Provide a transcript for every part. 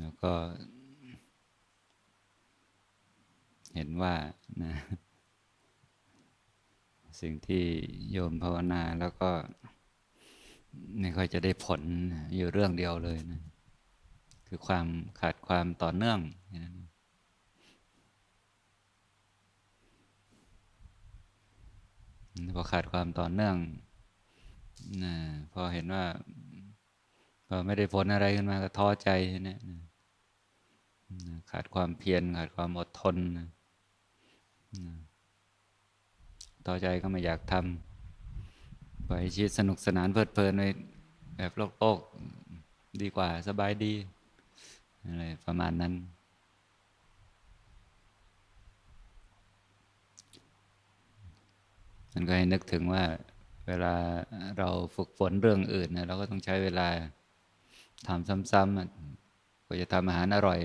แล้วก็ เห็นว่านะสิ่งที่โยมภาวนาแล้วก็ ไม่ค่อยจะได้ผลอยู่เรื่องเดียวเลยนะคือความขาดความต่อเนื่องนั้นพอขาดความต่อเนื่องนะพอเห็นว่าพอไม่ได้ผลอะไรขึ้นมาก็ท้อใจนะนะ ขาดความเพียรขาดความอดทนนะนะท้อใจก็ไม่อยากทำปล่อยชีวิตสนุกสนานเพลิดเพลินไปแบบโลกโลกดีกว่าสบายดีอะไรประมาณนั้น มันก็ให้นึกถึงว่าเวลาเราฝึกฝนเรื่องอื่นนะเราก็ต้องใช้เวลาทำซ้ำๆกว่าจะทำอาหารอร่อย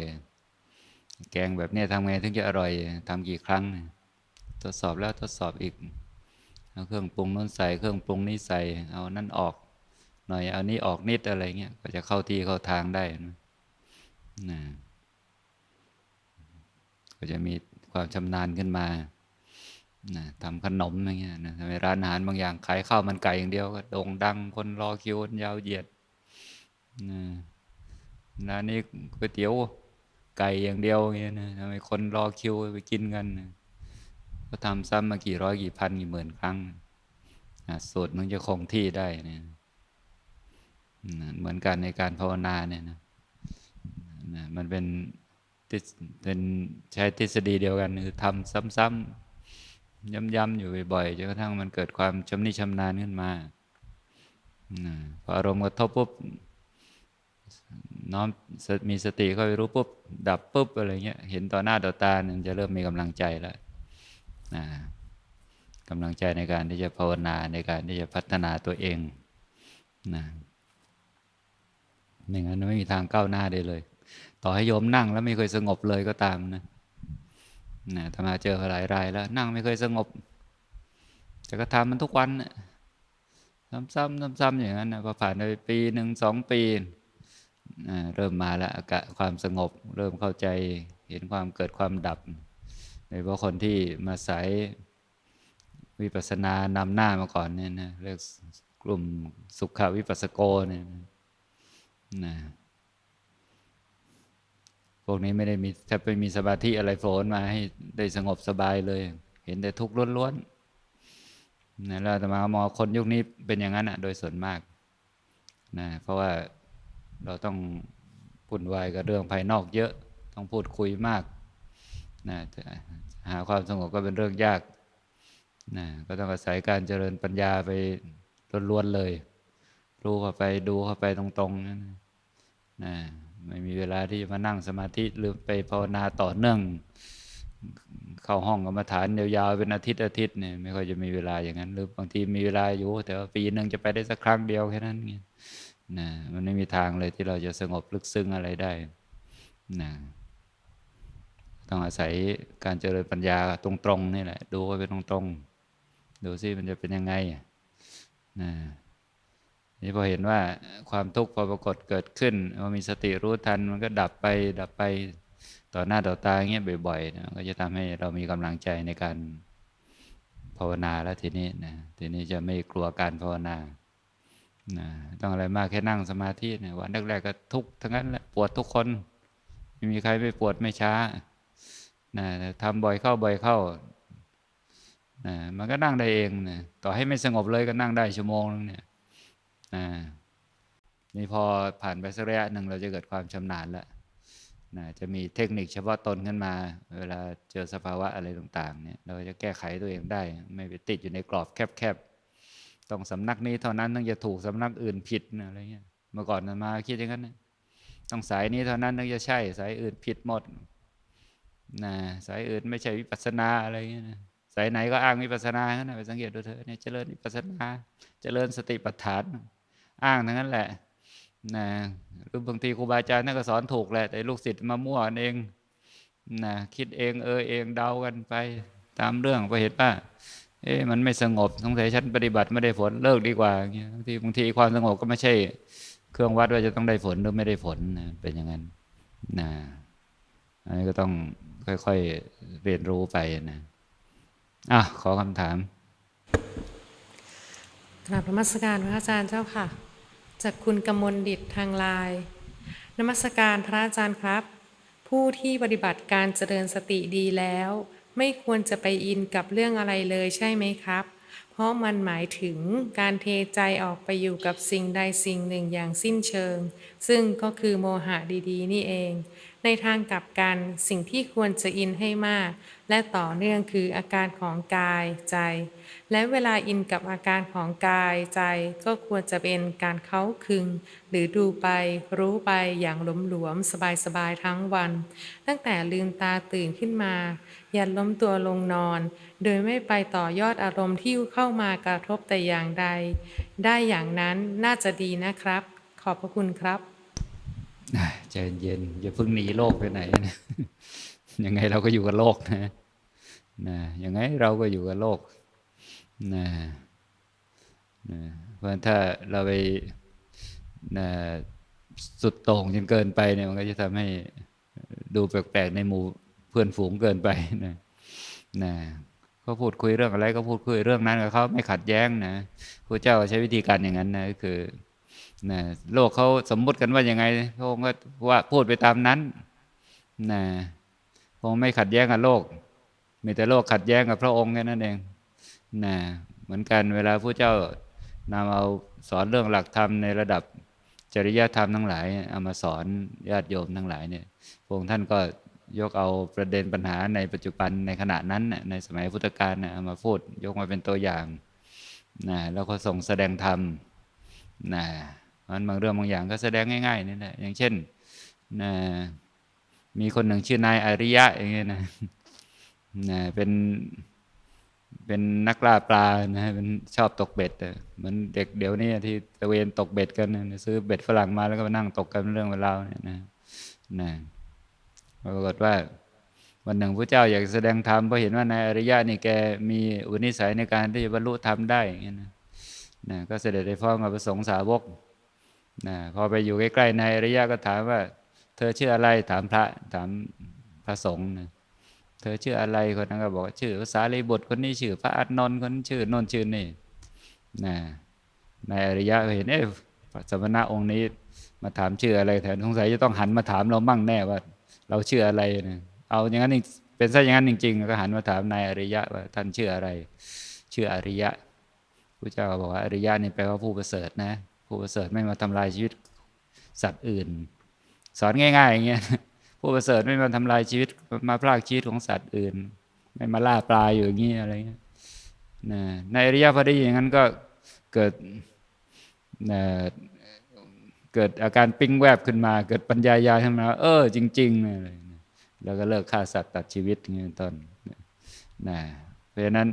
แกงแบบนี้ทำไงถึงจะอร่อยทำกี่ครั้ง ทดสอบแล้วทดสอบอีก เอาเครื่องปรุงนู้นใส่เครื่องปรุงนี้ใส่ เอานั่นออก หน่อยเอานี้ออกนิดอะไรเงี้ยก็จะเข้าที่เข้าทางได้นะนะก็จะมีความชำนาญขึ้นมานะทำขนมอย่างเงี้ยนะทำร้านอาหารบางอย่างขายข้าวมันไก่อย่างเดียวก็โด่งดังคนรอคิวกันยาวเหยียดนะร้านนี้ก๋วยเตี๋ยว ไก่อย่างเดียวเงี้ยนะทำไมคนรอคิวไปกินกันนะก็ทำซ้ำมากี่ร้อยกี่พันกี่หมื่นครั้งสูตรมันจะคงที่ได้เนี่ยเหมือนกันในการภาวนาเนี่ยนะมันเป็นทฤษเป็นใช้ทฤษฎีเดียวกันคือทำซ้ำๆย้ำๆอยู่บ่อยๆจนกระทั่งมันเกิดความชำนิชำนาญขึ้นมาพออารมณ์กระทบปุ๊บ น้อมมีสติเข้าไปรู้ปุ๊บ ดับปุ๊บอะไรเงี้ยเห็นต่อหน้าต่อตาเนี่ยจะเริ่มมีกำลังใจแล้วนะกำลังใจในการที่จะภาวนาในการที่จะพัฒนาตัวเองนะไม่งั้นไม่มีทางก้าวหน้าได้เลย ต่อให้โยมนั่งแล้วไม่เคยสงบเลยก็ตามนะนะธรรมาเจอหลายรายแล้ว นั่งไม่เคยสงบ แต่ก็ทำมันทุกวันน่ะซ้ำๆซ้ำๆอย่างนั้นนะพอผ่านไปปีหนึ่งสองปีอ เริ่มมาแล้วอากาศความสงบ เริ่มเข้าใจเห็นความเกิดความดับโดยเฉพาะคนที่มาสายวิปัสสนานำหน้ามาก่อนเนี่ยนะเรียกกลุ่มสุขวิปัสสโกเนี่ยนะพวกนี้ไม่ได้มีแทบไม่มีสมาธิอะไรโผล่มาให้ได้สงบสบายเลย เห็นแต่ทุกข์ล้วนๆนะแล้วอาตมามองคนยุคนี้เป็นอย่างนั้นอะ โดยส่วนมากนะเพราะว่า เราต้องปุ่นวายกับเรื่องภายนอกเยอะ ต้องพูดคุยมากนะหาความสงบก็เป็นเรื่องยากนะก็ต้องอาศัยการเจริญปัญญาไปล้วนๆเลย รู้เข้าไปดูเข้าไปตรงๆนั่นนะไม่มีเวลาที่จะมานั่งสมาธิหรือไปภาวนาต่อเนื่อง เข้าห้องกรรมฐานยาวๆเป็นอาทิตย์อาทิตย์เนี่ยไม่ค่อยจะมีเวลาอย่างนั้น หรือบางทีมีเวลาอยู่ แต่ว่าปีหนึ่งจะไปได้สักครั้งเดียวแค่นั้นไง นะมันไม่มีทางเลยที่เราจะสงบลึกซึ้งอะไรได้นะต้องอาศัยการเจริญปัญญาตรงๆนี่แหละ ดูไปตรงๆ ดูซิมันจะเป็นยังไงนะนี่พอเห็นว่าความทุกข์พอปรากฏเกิดขึ้นพอมีสติรู้ทันมันก็ดับไปดับไปต่อหน้าต่อตาอย่างเงี้ยบ่อยๆนะก็จะทำให้เรามีกำลังใจในการภาวนาแล้วทีนี้นะทีนี้จะไม่กลัวการภาวนา นะต้องอะไรมากแค่นั่งสมาธิเนี่ยวันแรกๆก็ทุกทั้งนั้นแหละปวดทุกคนไม่มีใครไม่ปวดไม่ช้านะทำบ่อยเข้าบ่อยเข้านะมันก็นั่งได้เองนะต่อให้ไม่สงบเลยก็นั่งได้ชั่วโมงนึงเนี่ยนะนี่พอผ่านไปสักระยะหนึ่งเราจะเกิดความชำนาญแล้วนะจะมีเทคนิคเฉพาะตนขึ้นมา เวลาเจอสภาวะอะไรต่างๆเนี่ยเราจะแก้ไขตัวเองได้ ไม่ไปติดอยู่ในกรอบแคบๆ ต้องสำนักนี้เท่านั้นต้องจะถูกสำนักอื่นผิดอะไรเงี้ยเมื่อก่อนมาคิดอย่างนั้นนะต้องสายนี้เท่านั้นถึงจะใช่ สายอื่นผิดหมดนะสายอื่นไม่ใช่วิปัสนาอะไรเงี้ยนะสายไหนก็อ้างวิปัสนาขนั้นนะไปสังเกตดูเถอะเนี่ยเจริญวิปัสนาเจริญสติปัฏฐาน อ้างทั้งนั้นแหละนะหรือบางทีครูบาอาจารย์ท่านก็สอนถูกแหละ แต่ลูกศิษย์มามั่วเองนะคิดเองเออเองเดากันไปตามเรื่องไปเห็นป่ะ เอ๊ะมันไม่สงบสงสัยฉันปฏิบัติไม่ได้ผลเลิกดีกว่าเงี้ยบางทีบางทีความสงบก็ไม่ใช่ เครื่องวัดว่าจะต้องได้ผลหรือไม่ได้ผลนะเป็นอย่างนั้นนะอันนี้ก็ต้องค่อยๆเรียนรู้ไปนะอะขอคำถามกราบนมัสการพระอาจารย์เจ้าค่ะ จากคุณกมลดิตทางไลน์นมัสการพระอาจารย์ครับ ผู้ที่ปฏิบัติการเจริญสติดีแล้ว ไม่ควรจะไปอินกับเรื่องอะไรเลยใช่ไหมครับ เพราะมันหมายถึงการเทใจออกไปอยู่กับสิ่งใดสิ่งหนึ่งอย่างสิ้นเชิง ซึ่งก็คือโมหะดีๆ นี่เอง ในทางกลับกันสิ่งที่ควรจะอินให้มาก และต่อเนื่องคืออาการของกายใจ และเวลาอินกับอาการของกายใจก็ควรจะเป็นการเข้าคึง หรือดูไปรู้ไปอย่างหลวมๆสบายๆทั้งวัน ตั้งแต่ลืมตาตื่นขึ้นมาอย่าล้มตัวลงนอน โดยไม่ไปต่อยอดอารมณ์ที่เข้ามากระทบแต่อย่างใด ได้อย่างนั้นน่าจะดีนะครับ ขอบพระคุณครับใจเย็นอย่าเพิ่งหนีโลกไปไหนนะ ยังไงเราก็อยู่กับโลกนะนะยังไงเราก็อยู่กับโลกนะนะเพราะถ้าเราไปนะสุดโต่งจนเกินไปเนี่ยมันก็จะทำให้ดูแปลกๆในหมู่เพื่อนฝูงเกินไปนะนะก็พูดคุยเรื่องอะไรก็พูดคุยเรื่องนั้นกับเขาไม่ขัดแย้งนะพระเจ้าใช้วิธีการอย่างนั้นนะก็คือนะโลกเขาสมมุติกันว่ายังไงพระองค์ก็ว่าพูดไปตามนั้นนะ พระองค์ไม่ขัดแย้งกับโลก มีแต่โลกขัดแย้งกับพระองค์แค่นั้นเองนะเหมือนกันเวลาพระเจ้านำเอาสอนเรื่องหลักธรรมในระดับจริยธรรมทั้งหลายเอามาสอนญาติโยมทั้งหลายเนี่ยพระองค์ท่านก็ยกเอาประเด็นปัญหาในปัจจุบันในขณะนั้นในสมัยพุทธกาลนะเอามาพูดยกมาเป็นตัวอย่างนะแล้วก็ส่งแสดงธรรมนะมันบางเรื่องบางอย่างก็แสดงง่ายๆนี่แหละอย่างเช่นนะ มีคนหนึ่งชื่อนายอริยะอย่างเงี้ยนะนะเป็นเป็นนักล่าปลานะเป็นชอบตกเบ็ดเหมือนเด็กเดี๋ยวนี้ที่ตะเวนตกเบ็ดกันนะซื้อเบ็ดฝรั่งมาแล้วก็มานั่งตกกันเรื่องเวลาเนี่ยนะนะปรากฏว่าวันหนึ่งพระเจ้าอยากแสดงธรรมเพราะเห็นว่านายอริยะนี่แกมีอุนิสัยในการที่จะบรรลุธรรมได้อย่างเงี้ยนะนะก็เสด็จไปฟ้องกับพระสงฆ์สาวกนะพอไปอยู่ใกล้ๆนายอริยะก็ถามว่า เธอชื่ออะไรถามพระถามพระสงฆ์นะเธอชื่ออะไรคนนั้นก็บอกว่าชื่อภาษาลีบุตรคนนี้ชื่อ พระอานนท์คนชื่อนนท์ชื่อนี่นะนอริยะเห็นเอ๊ะสมณะองค์นี้ มาถามชื่ออะไรแทนสงสัยจะต้องหันมาถามเรามั่งแน่ว่า เราชื่ออะไรนะเอาอย่างนั้นเป็นซะอย่างนั้นจริง ๆ ก็หันมาถามนายอริยะว่าท่านชื่ออะไร ชื่ออริยะพระเจ้าบอกว่าอริยะนี่แปลว่าผู้ประเสริฐนะ ผู้ประเสริฐไม่มาทำลายชีวิตสัตว์อื่น สอนง่ายๆอย่างเงี้ยผู้ประเสริฐไม่มาทำลายชีวิตมาพรากชีวิตของสัตว์อื่น ไม่มาล่าปลาอยู่อย่างเงี้ยอะไรเงี้ยนะในอริยะพอได้ยินอย่างนั้นก็เกิดนะเกิดอาการปิ้งแวบขึ้นมา เกิดปัญญายาขึ้นมาเออ จริงๆอะไรแล้วก็เลิกฆ่าสัตว์ตัดชีวิตอย่างเงี้ยต้นนะเพราะฉะนั้น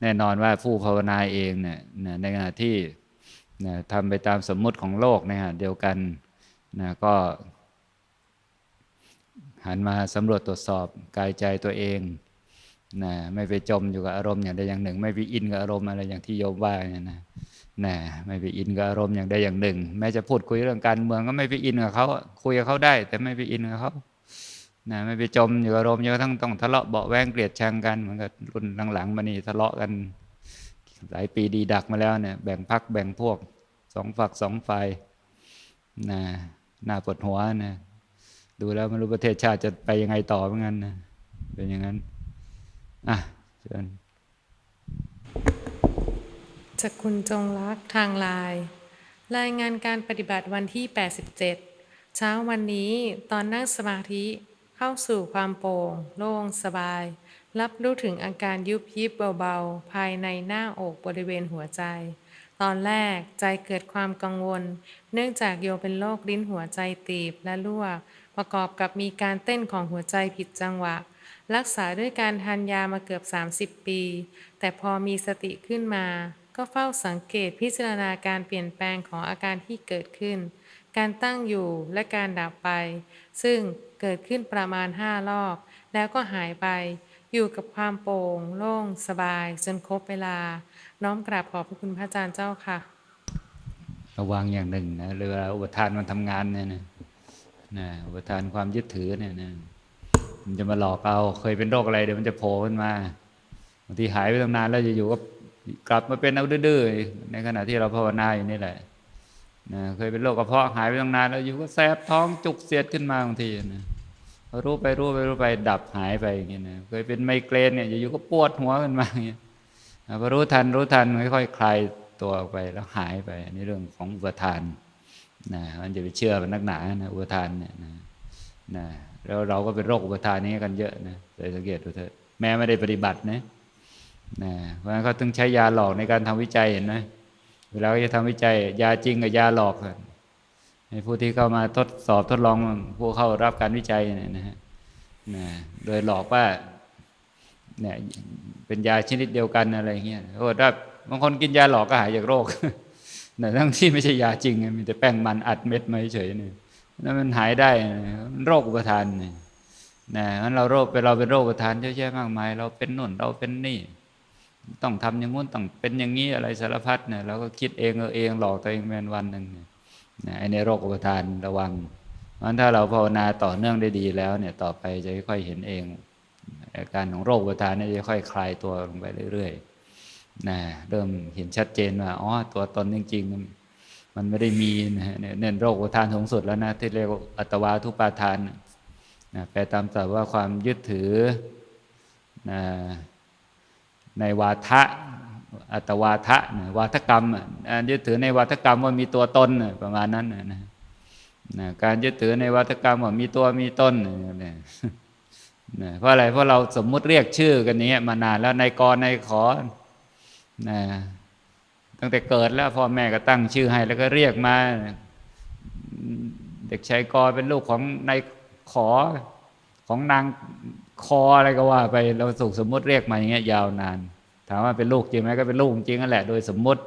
แน่นอนว่าผู้ภาวนาเองเนี่ยนะในขณะที่นะทำไปตามสมมุติของโลกในขณะเดียวกันนะก็ หันมาสำรวจตรวจสอบกายใจตัวเองนะไม่ไปจมอยู่กับอารมณ์อย่างใดอย่างหนึ่ง ไม่ไปอินกับอารมณ์อะไรอย่างที่โยมว่าเนี่ยนะนะไม่ไปอินกับอารมณ์อย่างใดอย่างหนึ่ง แม้จะพูดคุยเรื่องการเมืองก็ไม่ไปอินกับเขาคุยกับเขาได้ แต่ไม่ไปอินกับเขานะไม่ไปจมอยู่กับอารมณ์จนกระทั่งต้องทะเลาะเบาแวงเกลียดชังกันเหมือนกับรุ่นหลังๆมานี่ทะเลาะกัน หลายปีดีดักมาแล้วเนี่ยแบ่งพักแบ่งพวกสองฝักสองฝ่ายนะหน้าปวดหัวนะ ดูแล้วไม่รู้ประเทศชาติจะไปยังไงต่อเหมือนกันนะเป็นอย่างนั้นอะเชิญจากคุณจงรักทางไลน์รายงานการปฏิบัติวันที่ 87 เช้าวันนี้ตอนนั่งสมาธิเข้าสู่ความโปร่ง โล่งสบาย รับรู้ถึงอาการยุบยิบเบาๆ ภายในหน้าอกบริเวณหัวใจ ตอนแรกใจเกิดความกังวล เนื่องจากโยเป็นโรคลิ้นหัวใจตีบและลวก ประกอบกับมีการเต้นของหัวใจผิดจังหวะ รักษาด้วยการทานยามาเกือบ 30 ปี แต่พอมีสติขึ้นมา ก็เฝ้าสังเกตพิจารณาการเปลี่ยนแปลงของอาการที่เกิดขึ้น การตั้งอยู่และการดับไป ซึ่งเกิดขึ้นประมาณ 5 รอบ แล้วก็หายไป อยู่กับความโปร่ง โล่ง สบาย จนครบเวลา น้อมกราบขอบพระคุณพระอาจารย์เจ้าค่ะ ระวังอย่างหนึ่งนะเวลาอุปทานมันทำงานเนี่ยนะ นะอุปทานความยึดถือเนี่ยนะมันจะมาหลอกเอาเคยเป็นโรคอะไรเดี๋ยวมันจะโผล่ขึ้นมาบางทีหายไปตั้งนานแล้วจะอยู่ก็กลับมาเป็นเอาดื้อๆในขณะที่เราภาวนาอยู่นี่แหละนะเคยเป็นโรคกระเพาะหายไปตั้งนานแล้วอยู่ก็แสบท้องจุกเสียดขึ้นมาบางทีนะรู้ไปรู้ไปรู้ไปดับหายไปอย่างเงี้ยนะเคยเป็นไมเกรนเนี่ยอยู่ๆก็ปวดหัวขึ้นมาอย่างเงี้ยพอรู้ทันรู้ทันค่อยๆคลายตัวออกไปแล้วหายไปอันนี้เรื่องของอุปทาน นะมันจะไปเชื่อมันนักหนานะอุปทานเนี่ยนะนะแล้วเราก็เป็นโรคอุปทานนี้กันเยอะนะเลยสังเกตดูเถอะแม้ไม่ได้ปฏิบัตินะนะเพราะฉะนั้นเขาต้องใช้ยาหลอกในการทำวิจัยเห็นไหมเวลาเขาจะทำวิจัย ยาจริงกับยาหลอกให้ผู้ที่เข้ามาทดสอบทดลองผู้เข้ารับการวิจัยเนี่ยนะฮะนะโดยหลอกว่าเนี่ยเป็นยาชนิดเดียวกันอะไรเงี้ยโอ้ถ้าบางคนกินยาหลอกก็หายจากโรค แต่ทั้งที่ไม่ใช่ยาจริงไงมีแต่แป้งมันอัดเม็ดมาเฉยๆนี่แล้วมันหายได้นะมันโรคอุปทานนี่นะงั้นเราโรคเป็นเราเป็นโรคอุปทานเยอะแยะมากมาย เราเป็นนุ่นเราเป็นนี่ ต้องทำอย่างงู้นต้องเป็นอย่างนี้อะไรสารพัดเนี่ยเราก็คิดเองเออเองหลอกตัวเองเป็นวันหนึ่งนะไอ้ในโรคอุปทานระวังเพราะฉะนั้นถ้าเราภาวนาต่อเนื่องได้ดีแล้วเนี่ยต่อไปจะค่อยเห็นเองอาการของโรคอุปทานเนี่ยจะค่อยคลายตัวลงไปเรื่อยๆ นะเริ่มเห็นชัดเจนว่าอ๋อตัวตนจริงๆ มันมันไม่ได้มีนะเนี่ยเนี่ยโรคอุทานสูงสุดแล้วนะ ที่เรียกว่าอัตวาทุปาทานนะแปลตามศัพท์ว่าความยึดถือนะในวาทะอัตวาทะนะวาทกรรมยึดถือในวาทกรรมว่ามีตัวตนประมาณนั้นนะนะการยึดถือในวาทกรรมว่ามีตัวมีตนเนี่ยนะเพราะอะไรเพราะเราสมมุติเรียกชื่อกันอย่างเงี้มานานแล้วในกรในขอ นะตั้งแต่เกิดแล้วพ่อแม่ก็ตั้งชื่อให้ แล้วก็เรียกมา เด็กชายกรเป็นลูกของนายขอของนางคออะไรก็ว่า ไปเราสุกสมมติเรียกมาอย่างเงี้ยยาวนาน ถามว่าเป็นลูกจริงไหมก็เป็นลูกจริงนั่นแหละโดยสมมติ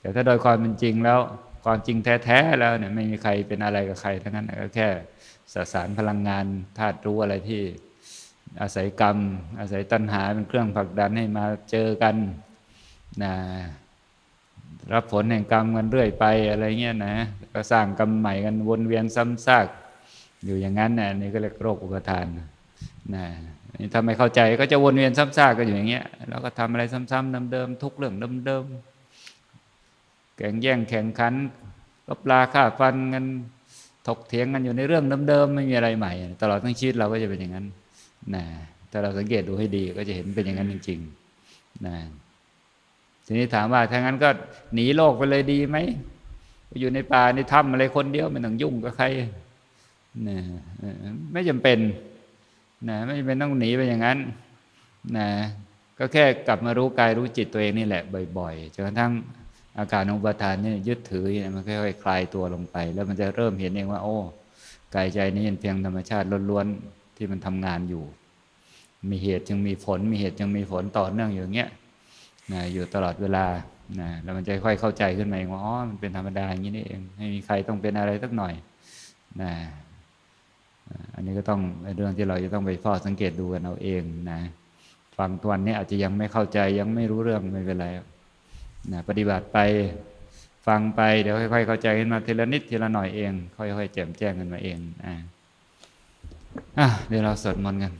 แต่ถ้าโดยความเป็นจริงแล้ว ความจริงแท้ๆแล้วเนี่ยไม่มีใครเป็นอะไรกับใครทั้งนั้นก็แค่สสารพลังงานธาตุรู้อะไรที่อาศัยกรรม อาศัยตัณหาเป็นเครื่องผลักดันให้มาเจอกัน นะรับผลแห่งกรรมกันเรื่อยไปอะไรเงี้ยนะก็สร้างกรรมใหม่กันวนเวียนซ้ำซากอยู่อย่างนั้นนะนี่ก็เรียกโรคอุปทานนะนี่ถ้าไมเข้าใจก็จะวนเวียนซ้ำซากก็อยู่อย่างเงี้ยแล้วก็ทำอะไรซ้ำๆเดิมๆทุกเรื่องเดิมๆแข่งแย่งแข่งขันลบลาฆ่าฟันกันถกเถียงกันอยู่ในเรื่องเดิมๆไม่มีอะไรใหม่ ตลอดทั้งชีวิตเราก็จะเป็นอย่างนั้นนะถ้าเราสังเกตดูให้ดีก็จะเห็นเป็นอย่างนั้นจริงๆนะ ทีนี้ถามว่าถ้างั้นก็หนีโลกไปเลยดีไหมไปอยู่ในป่าในถ้ำอะไรคนเดียวไม่ต้องยุ่งกับใครนะไม่จำเป็นนะไม่จำเป็นต้องหนีไปอย่างนั้นนะก็แค่กลับมารู้กายรู้จิตตัวเองนี่แหละบ่อยๆจนกระทั่งอาการองอุปทานเนี่ยยึดถือเนี่ยมันค่อยๆคลายตัวลงไป แล้วมันจะเริ่มเห็นเองว่า โอ้กายใจนี้เป็นเพียงธรรมชาติล้วนๆที่มันทำงานอยู่ มีเหตุจึงมีผล มีเหตุจึงมีผลต่อเนื่องอยู่อย่างเงี้ย นะอยู่ตลอดเวลานะแล้วมันจะค่อยเข้าใจขึ้นมาเองว่าอ๋อมันเป็นธรรมดาอย่างนี้นี่เองไม่มีใครต้องเป็นอะไรสักหน่อยนะอันนี้ก็ต้องเป็นเรื่องที่เราจะต้องไปเฝ้าสังเกตดูกันเอาเองนะฟังตวนนี้อาจจะยังไม่เข้าใจยังไม่รู้เรื่องไม่เป็นไรนะปฏิบัติไปฟังไปเดี๋ยวค่อยๆเข้าใจขึ้นมาทีละนิดทีละหน่อยเอง ค่อยๆแจ่มแจ้งกันมาเองอะอะเดี๋ยวเราสวดมนต์กัน